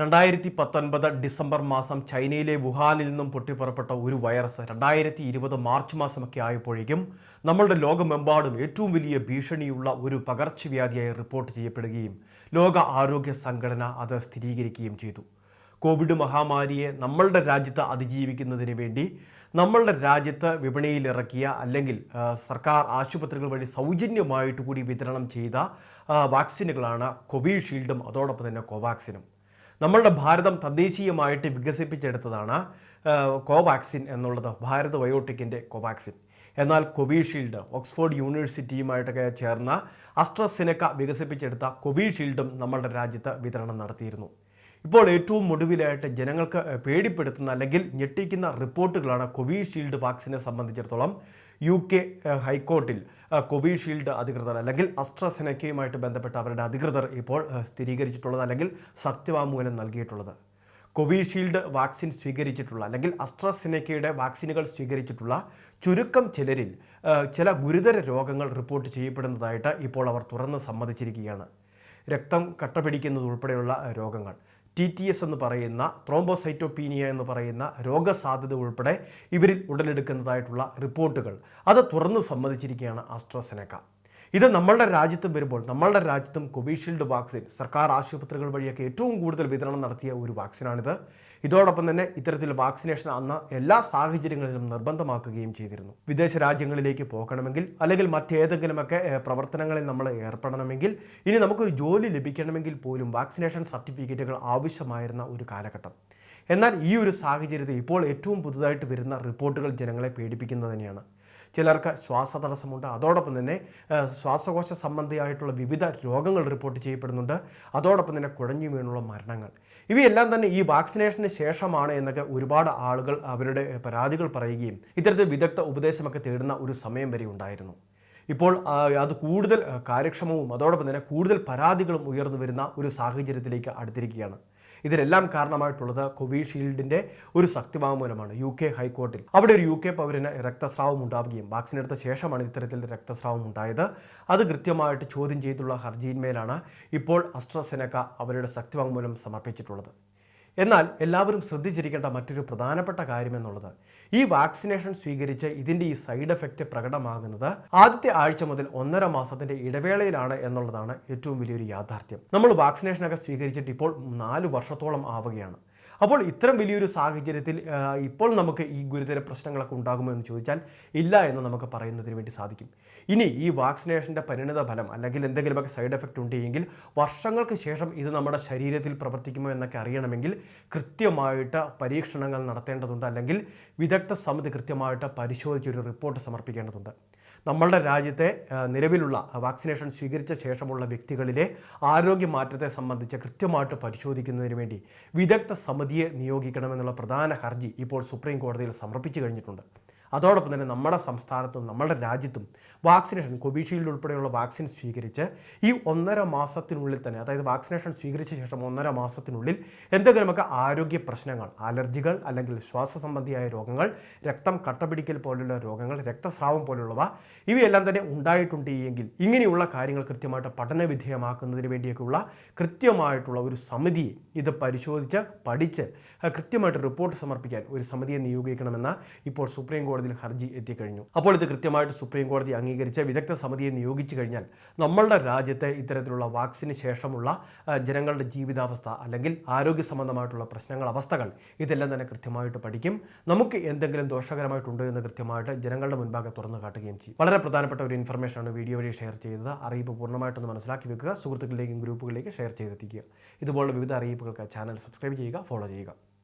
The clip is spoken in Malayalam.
രണ്ടായിരത്തി പത്തൊൻപത് ഡിസംബർ മാസം ചൈനയിലെ വുഹാനിൽ നിന്നും പൊട്ടിപ്പുറപ്പെട്ട ഒരു വൈറസ് രണ്ടായിരത്തി ഇരുപത് മാർച്ച് മാസമൊക്കെ ആയപ്പോഴേക്കും നമ്മളുടെ ലോകമെമ്പാടും ഏറ്റവും വലിയ ഭീഷണിയുള്ള ഒരു പകർച്ചവ്യാധിയായി റിപ്പോർട്ട് ചെയ്യപ്പെടുകയും ലോക ആരോഗ്യ സംഘടന അത് സ്ഥിരീകരിക്കുകയും ചെയ്തു. കോവിഡ് മഹാമാരിയെ നമ്മളുടെ രാജ്യത്ത് അതിജീവിക്കുന്നതിന് വേണ്ടി നമ്മളുടെ രാജ്യത്ത് വിപണിയിൽ ഇറക്കിയ അല്ലെങ്കിൽ സർക്കാർ ആശുപത്രികൾ വഴി സൗജന്യമായിട്ട് കൂടി വിതരണം ചെയ്ത വാക്സിനുകളാണ് കോവിഷീൽഡും അതോടൊപ്പം തന്നെ കോവാക്സിനും. നമ്മളുടെ ഭാരതം തദ്ദേശീയമായിട്ട് വികസിപ്പിച്ചെടുത്തതാണ് കോവാക്സിൻ എന്നുള്ളത്. ഭാരത് ബയോടെക്കിന്റെ കോവാക്സിൻ. എന്നാൽ കോവിഷീൽഡ് ഓക്സ്ഫോർഡ് യൂണിവേഴ്സിറ്റിയുമായിട്ടൊക്കെ ചേർന്ന അസ്ട്രസെനക്ക വികസിപ്പിച്ചെടുത്ത കോവിഷീൽഡും നമ്മളുടെ രാജ്യത്ത് വിതരണം നടത്തിയിരുന്നു. ഇപ്പോൾ ഏറ്റവും ഒടുവിലായിട്ട് ജനങ്ങൾക്ക് പേടിപ്പെടുത്തുന്ന അല്ലെങ്കിൽ ഞെട്ടിക്കുന്ന റിപ്പോർട്ടുകളാണ് കോവിഷീൽഡ് വാക്സിനെ സംബന്ധിച്ചിടത്തോളം യു കെ ഹൈക്കോർട്ടിൽ കോവിഷീൽഡ് അധികൃതർ അല്ലെങ്കിൽ അസ്ട്രസെനക്കയുമായിട്ട് ബന്ധപ്പെട്ട അവരുടെ അധികൃതർ ഇപ്പോൾ സ്ഥിരീകരിച്ചിട്ടുള്ളത് അല്ലെങ്കിൽ സത്യവാങ്മൂലം നൽകിയിട്ടുള്ളത്. കോവിഷീൽഡ് വാക്സിൻ സ്വീകരിച്ചിട്ടുള്ള അല്ലെങ്കിൽ അസ്ട്രസെനക്കയുടെ വാക്സിനുകൾ സ്വീകരിച്ചിട്ടുള്ള ചുരുക്കം ചിലരിൽ ചില ഗുരുതര രോഗങ്ങൾ റിപ്പോർട്ട് ചെയ്യപ്പെടുന്നതായിട്ട് ഇപ്പോൾ അവർ തുറന്ന് സമ്മതിച്ചിരിക്കുകയാണ്. രക്തം കട്ടപിടിക്കുന്നത് ഉൾപ്പെടെയുള്ള രോഗങ്ങൾ. ടി ടി എസ് എന്ന് പറയുന്ന ത്രോംബോസൈറ്റോപീനിയ എന്ന് പറയുന്ന രോഗസാധ്യത ഉൾപ്പെടെ ഇവരിൽ ഉടലെടുക്കുന്നതായിട്ടുള്ള റിപ്പോർട്ടുകൾ. അത് തുറന്ന് സമ്മതിച്ചിരിക്കുകയാണ് ആസ്ട്രോസെനക്ക ഇത് നമ്മളുടെ രാജ്യത്തും വരുമ്പോൾ നമ്മളുടെ രാജ്യത്തും കോവിഷീൽഡ് വാക്സിൻ സർക്കാർ ആശുപത്രികൾ വഴിയൊക്കെ ഏറ്റവും കൂടുതൽ വിതരണം നടത്തിയ ഒരു വാക്സിനാണിത് ഇതോടൊപ്പം തന്നെ ഇത്തരത്തിൽ വാക്സിനേഷൻ അന്ന് എല്ലാ സാഹചര്യങ്ങളിലും നിർബന്ധമാക്കുകയും ചെയ്തിരുന്നു. വിദേശ രാജ്യങ്ങളിലേക്ക് പോകണമെങ്കിൽ അല്ലെങ്കിൽ മറ്റേതെങ്കിലുമൊക്കെ പ്രവർത്തനങ്ങളിൽ നമ്മൾ ഏർപ്പെടണമെങ്കിൽ ഇനി നമുക്കൊരു ജോലി ലഭിക്കണമെങ്കിൽ പോലും വാക്സിനേഷൻ സർട്ടിഫിക്കറ്റുകൾ ആവശ്യമായിരുന്ന ഒരു കാലഘട്ടം. എന്നാൽ ഈ ഒരു സാഹചര്യത്തിൽ ഇപ്പോൾ ഏറ്റവും പുതുതായിട്ട് വരുന്ന റിപ്പോർട്ടുകൾ ജനങ്ങളെ പേടിപ്പിക്കുന്നത് തന്നെയാണ്. ചിലർക്ക് ശ്വാസതടസ്സമുണ്ട്. അതോടൊപ്പം തന്നെ ശ്വാസകോശ സംബന്ധിയായിട്ടുള്ള വിവിധ രോഗങ്ങൾ റിപ്പോർട്ട് ചെയ്യപ്പെടുന്നുണ്ട്. അതോടൊപ്പം തന്നെ കുഴഞ്ഞു വീണുള്ള മരണങ്ങൾ. ഇവയെല്ലാം തന്നെ ഈ വാക്സിനേഷന് ശേഷമാണ് എന്നൊക്കെ ഒരുപാട് ആളുകൾ അവരുടെ പരാതികൾ പറയുകയും ഇത്തരത്തിൽ വിദഗ്ധ ഉപദേശമൊക്കെ തേടുന്ന ഒരു സമയം വരെ ഉണ്ടായിരുന്നു. ഇപ്പോൾ അത് കൂടുതൽ കാര്യക്ഷമവും അതോടൊപ്പം തന്നെ കൂടുതൽ പരാതികളും ഉയർന്നു വരുന്ന ഒരു സാഹചര്യത്തിലേക്ക് അടുത്തിരിക്കുകയാണ്. ഇതിനെല്ലാം കാരണമായിട്ടുള്ളത് കോവിഷീൽഡിന്റെ ഒരു സത്യവാങ്മൂലമാണ് യു കെ ഹൈക്കോർട്ടിൽ. അവിടെ ഒരു യു കെ പൗരന് രക്തസ്രാവം ഉണ്ടാവുകയും വാക്സിൻ എടുത്ത ശേഷമാണ് ഇത്തരത്തിൽ രക്തസ്രാവം ഉണ്ടായത്. അത് കൃത്യമായിട്ട് ചോദ്യം ചെയ്തിട്ടുള്ള ഹർജിയിന്മേലാണ് ഇപ്പോൾ അസ്ട്രസെനക്ക അവരുടെ സത്യവാങ്മൂലം സമർപ്പിച്ചിട്ടുള്ളത്. എന്നാൽ എല്ലാവരും ശ്രദ്ധിച്ചിരിക്കേണ്ട മറ്റൊരു പ്രധാനപ്പെട്ട കാര്യം എന്നുള്ളത് ഈ വാക്സിനേഷൻ സ്വീകരിച്ച് ഇതിന്റെ ഈ സൈഡ് എഫക്റ്റ് പ്രകടമാകുന്നത് ആദ്യത്തെ ആഴ്ച മുതൽ ഒന്നര മാസത്തിന്റെ ഇടവേളയിലാണ് എന്നുള്ളതാണ് ഏറ്റവും വലിയൊരു യാഥാർത്ഥ്യം. നമ്മൾ വാക്സിനേഷനൊക്കെ സ്വീകരിച്ചിട്ട് ഇപ്പോൾ നാല് വർഷത്തോളം ആവുകയാണ്. അപ്പോൾ ഇത്തരം വലിയൊരു സാഹചര്യത്തിൽ ഇപ്പോൾ നമുക്ക് ഈ ഗുരുതര പ്രശ്നങ്ങളൊക്കെ ഉണ്ടാകുമോ എന്ന് ചോദിച്ചാൽ ഇല്ല എന്ന് നമുക്ക് പറയുന്നതിന് വേണ്ടി സാധിക്കും. ഇനി ഈ വാക്സിനേഷന്റെ പരിണിത ഫലം അല്ലെങ്കിൽ എന്തെങ്കിലുമൊക്കെ സൈഡ് എഫക്റ്റ് ഉണ്ടെങ്കിൽ വർഷങ്ങൾക്ക് ശേഷം ഇത് നമ്മുടെ ശരീരത്തിൽ പ്രവർത്തിക്കുമോ എന്നൊക്കെ അറിയണമെങ്കിൽ കൃത്യമായിട്ട് പരീക്ഷണങ്ങൾ നടത്തേണ്ടതുണ്ട് അല്ലെങ്കിൽ വിദഗ്ധ സമിതി കൃത്യമായിട്ട് പരിശോധിച്ചൊരു റിപ്പോർട്ട് സമർപ്പിക്കേണ്ടതുണ്ട്. നമ്മളുടെ രാജ്യത്തെ നിലവിലുള്ള വാക്സിനേഷൻ സ്വീകരിച്ച ശേഷമുള്ള വ്യക്തികളിലെ ആരോഗ്യ മാറ്റത്തെ സംബന്ധിച്ച് കൃത്യമായിട്ട് പരിശോധിക്കുന്നതിന് വേണ്ടി വിദഗ്ധ സമിതിയെ നിയോഗിക്കണമെന്നുള്ള പ്രധാന ഹർജി ഇപ്പോൾ സുപ്രീം കോടതിയിൽ സമർപ്പിച്ചു കഴിഞ്ഞിട്ടുണ്ട്. അതോടൊപ്പം തന്നെ നമ്മുടെ സംസ്ഥാനത്തും നമ്മുടെ രാജ്യത്തും വാക്സിനേഷൻ കോവിഷീൽഡ് ഉൾപ്പെടെയുള്ള വാക്സിൻ സ്വീകരിച്ച് ഈ ഒന്നര മാസത്തിനുള്ളിൽ തന്നെ അതായത് വാക്സിനേഷൻ സ്വീകരിച്ച ശേഷം ഒന്നര മാസത്തിനുള്ളിൽ എന്തെങ്കിലുമൊക്കെ ആരോഗ്യ പ്രശ്നങ്ങൾ അലർജികൾ അല്ലെങ്കിൽ ശ്വാസ സംബന്ധിയായ രോഗങ്ങൾ രക്തം കട്ടപിടിക്കൽ പോലുള്ള രോഗങ്ങൾ രക്തസ്രാവം പോലുള്ളവ ഇവയെല്ലാം തന്നെ ഉണ്ടായിട്ടുണ്ട് എങ്കിൽ ഇങ്ങനെയുള്ള കാര്യങ്ങൾ കൃത്യമായിട്ട് പഠനവിധേയമാക്കുന്നതിന് വേണ്ടിയൊക്കെയുള്ള കൃത്യമായിട്ടുള്ള ഒരു സമിതിയെ ഇത് പരിശോധിച്ച് പഠിച്ച് കൃത്യമായിട്ട് റിപ്പോർട്ട് സമർപ്പിക്കാൻ ഒരു സമിതിയെ നിയോഗിക്കണമെന്ന് ഇപ്പോൾ സുപ്രീം കോടതിയിൽ ഹർജി എത്തിക്കഴിഞ്ഞു. അപ്പോൾ ഇത് കൃത്യമായിട്ട് സുപ്രീം കോടതി അംഗീകരിച്ച വിദഗ്ധ സമിതിയെ നിയോഗിച്ചു കഴിഞ്ഞാൽ നമ്മളുടെ രാജ്യത്തെ ഇത്തരത്തിലുള്ള വാക്സിന് ശേഷമുള്ള ജനങ്ങളുടെ ജീവിതാവസ്ഥ അല്ലെങ്കിൽ ആരോഗ്യ സംബന്ധമായിട്ടുള്ള പ്രശ്നങ്ങൾ അവസ്ഥകൾ ഇതെല്ലാം തന്നെ കൃത്യമായിട്ട് പഠിക്കും. നമുക്ക് എന്തെങ്കിലും ദോഷകരമായിട്ടുണ്ടോ എന്ന് കൃത്യമായിട്ട് ജനങ്ങളുടെ മുൻപാകെ തുറന്നു കാട്ടുകയും ചെയ്യും. വളരെ പ്രധാനപ്പെട്ട ഒരു ഇൻഫർമേഷനാണ് വീഡിയോ വഴി ഷെയർ ചെയ്തത്. അറിയിപ്പ് പൂർണമായിട്ടൊന്ന് മനസ്സിലാക്കി വെക്കുക. സുഹൃത്തുക്കളിലേക്കും ഗ്രൂപ്പുകളിലേക്ക് ഷെയർ ചെയ്തെത്തിക്കുക. ഇതുപോലുള്ള വിവിധ അറിയിപ്പുകൾക്ക് ചാനൽ സബ്സ്ക്രൈബ് ചെയ്യുക ഫോളോ ചെയ്യുക.